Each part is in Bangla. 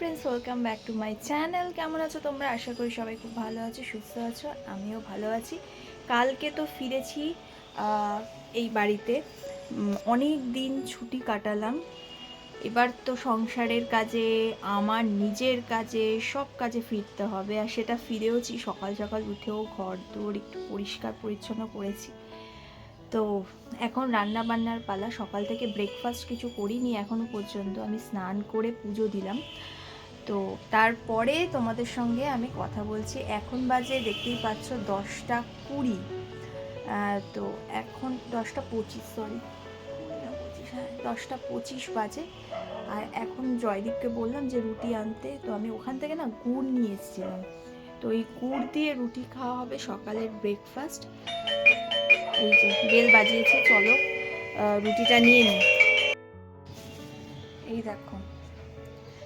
Friends welcome back to my channel কেমন আছো তোমরা? আশা করি সবাই খুব ভালো আছো, সুস্থ আছো, আমিও ভালো আছি। কালকে তো ফিরেছি এই বাড়িতে। অনেক দিন ছুটি কাটালাম। এবার তো সংসারের কাজে, আমার নিজের কাজে, সব কাজে ফিরতে হবে। আর সেটা ফিরেওছি, সকাল সকাল উঠেও ঘর দৌড় একটু পরিষ্কার পরিচ্ছন্ন করেছি। তো এখন রান্না বান্নার পালা, সকাল থেকে ব্রেকফাস্ট কিছু করিনি এখনও পর্যন্ত। আমি স্নান করে পুজো দিলাম। তো তারপরে তোমাদের সঙ্গে আমি কথা বলছি। এখন বাজে দেখতেই পাচ্ছ দশটা কুড়ি। তো এখন দশটা পঁচিশ সরি হ্যাঁ দশটা পঁচিশ বাজে। আর এখন জয়দীপকে বললাম যে রুটি আনতে। তো আমি ওখান থেকে না গুড় নিয়ে এসেছিলাম। তো এই গুড় দিয়ে রুটি খাওয়া হবে সকালের ব্রেকফাস্ট এই যে বেল বাজিয়েছে, চলো রুটিটা নিয়ে নিই। এই দেখো।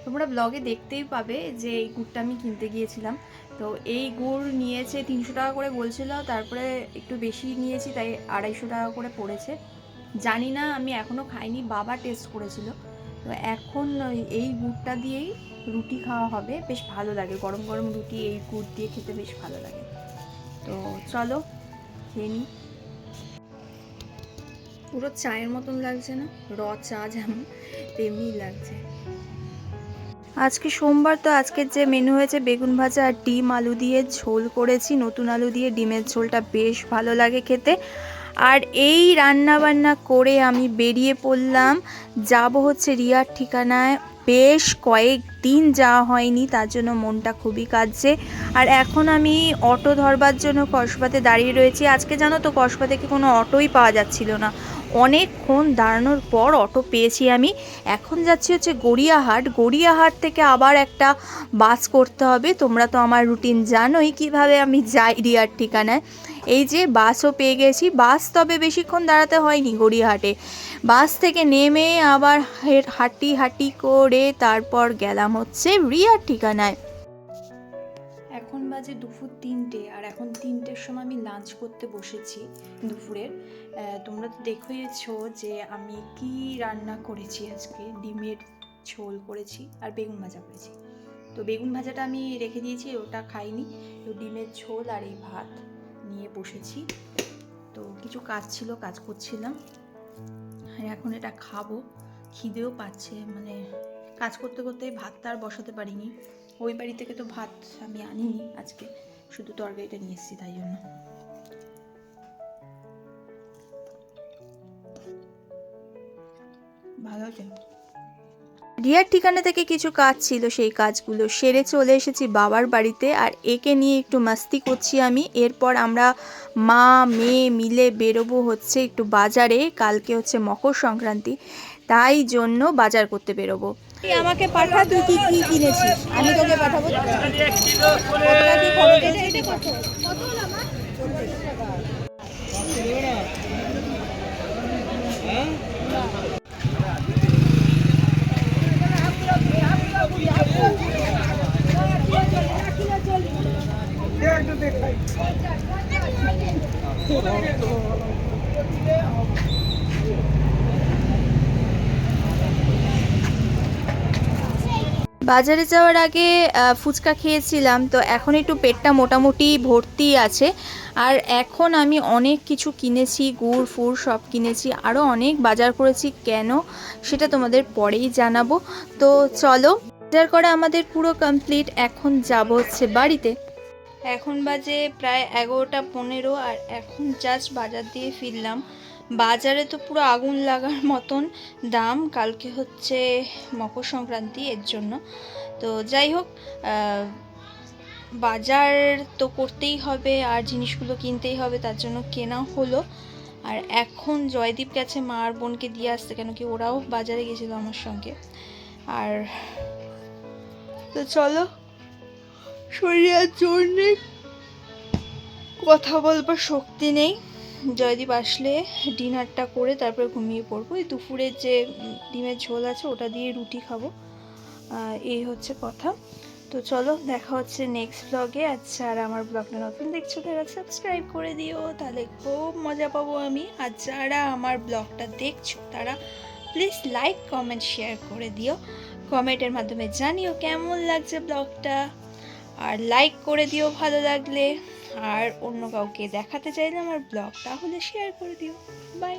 তোমরা ব্লগে দেখতেই পাবে যে এই গুড়টা আমি কিনতে গিয়েছিলাম। তো এই গুড় নিয়েছে তিনশো টাকা করে বলছিল, তারপরে একটু বেশি নিয়েছি, তাই আড়াইশো টাকা করে পড়েছে। জানি না, আমি এখনও খাইনি, বাবা টেস্ট করেছিল। তো এখন এই গুড়টা দিয়েই রুটি খাওয়া হবে। বেশ ভালো লাগে, গরম গরম রুটি, এই গুড় দিয়ে খেতে বেশ ভালো লাগে। তো চলো, খেয়ে নিই পুরো চায়ের মতন লাগছে না র চা যেমন, তেমনি লাগছে। আজকে সোমবার তো আজকের যে মেনু হয়েছে, বেগুন ভাজা আর ডিম, আলু দিয়ে ঝোল করেছি। নতুন আলু দিয়ে ডিমের ঝোলটা বেশ ভালো লাগে খেতে। আর এই রান্না বান্না করে আমি বেরিয়ে পড়লাম। যাব হচ্ছে রিয়ার ঠিকানায়। বেশ কয়েক দিন যাওয়া হয়নি, তার জন্য মনটা খুবই কাঁদছে। আর এখন আমি অটো ধরবার জন্য কসবাতে দাঁড়িয়ে রয়েছি। আজকে জানো তো কসবা থেকে কোনো অটোই পাওয়া যাচ্ছিল না। অনেকক্ষণ দাঁড়ানোর পর অটো পেয়েছি আমি। এখন যাচ্ছি হচ্ছে গড়িয়াহাট। গড়িয়াহাট থেকে আবার একটা বাস করতে হবে। তোমরা তো আমার রুটিন জানোই কীভাবে আমি যাই রিয়ার ঠিকানায়। এই যে বাসও পেয়ে গেছি। বাস তবে বেশিক্ষণ দাঁড়াতে হয়নি গড়িয়াহাটে। বাস থেকে নেমে আবার হেট- হাঁটি করে তারপর গেলাম হচ্ছে রিয়ার ঠিকানায়। এখন বাজে দুপুর তিনটে, আর এখন তিনটের সময় আমি লাঞ্চ করতে বসেছি দুপুরের। তোমরা তো দেখেইছো যে আমি কি রান্না করেছি আজকে? ডিমের ঝোল করেছি আর বেগুন ভাজা করেছি। তো বেগুন ভাজাটা আমি রেখে দিয়েছি, ওটা খাইনি। তো ডিমের ঝোল আর এই ভাত নিয়ে বসেছি। তো কিছু কাজ ছিল, কাজ করছিলাম। আর এখন এটা খাব। খিদেও পাচ্ছে মানে কাজ করতে করতে ভাতটা আর বসাতে পারিনি। ওই বাড়ি থেকে তো ভাত আমি আনিনি আজকে। শুধু তরকারিটা নিয়ে এসেছি, তাই জন্য। ভালো হয়েছে রিয়ার ঠিকানা থেকে কিছু কাজ ছিল, সেই কাজগুলো সেরে চলে এসেছি বাবার বাড়িতে, আর একে নিয়ে একটু মাস্তি করছি আমি। এরপর আমরা মা, মেয়ে মিলে বেরোবো হচ্ছে একটু বাজারে, কালকে হচ্ছে মকর সংক্রান্তি। তাই জন্য বাজার করতে বেরোবো। আমাকে পাঠা তুই কি কি কিনেছিস? আমি তোকে পাঠাবো? এটা খরচ বাজারে যাওয়ার আগে ফুচকা খেয়েছিলাম, তো এখন একটু পেটটা মোটামুটি ভর্তি আছে। আর এখন আমি অনেক কিছু কিনেছি, গুড় ফুড় সব কিনেছি আরও অনেক বাজার করেছি। কেন? সেটা তোমাদের পরেই জানাব। তো চলো, বাজার করা আমাদের পুরো কমপ্লিট এখন যাব হচ্ছে বাড়িতে। এখন বাজে প্রায় এগারোটা পনেরো, আর এখন জাস্ট বাজার দিয়ে ফিরলাম। বাজারে তো পুরো আগুন লাগার মতন দাম। কালকে হচ্ছে মকর সংক্রান্তি, এর জন্য। তো যাই হোক বাজার তো করতেই হবে, আর জিনিসগুলো কিনতেই হবে, তার জন্য কেনা হলো। আর এখন জয়দীপ গেছে মা আর বোনকে দিয়ে আসতে, কেন কি ওরাও বাজারে গেছিল আমার সঙ্গে। আর তো চলো, শরীরের জন্যে কথা বলবার শক্তি নেই। জয়দীপ আসলে ডিনারটা করে তারপরে ঘুমিয়ে পড়ব। এই দুপুরের যে ডিমের ঝোল আছে ওটা দিয়ে রুটি খাব। এই হচ্ছে কথা। তো চলো, দেখা হচ্ছে নেক্সট ব্লগে আচ্ছা আর আমার ব্লগটা নতুন দেখছ তারা সাবস্ক্রাইব করে দিও। তাহলে খুব মজা পাবো আমি। আর যারা আমার ব্লগটা দেখছ, তারা প্লিজ লাইক কমেন্ট শেয়ার করে দিও। কমেন্টের মাধ্যমে জানিও কেমন লাগছে ব্লগটা আর লাইক করে দিও ভালো লাগলে। আর অন্য কাউকে দেখাতে চাইলে আমার ব্লগ তাহলে শেয়ার করে দিও। বাই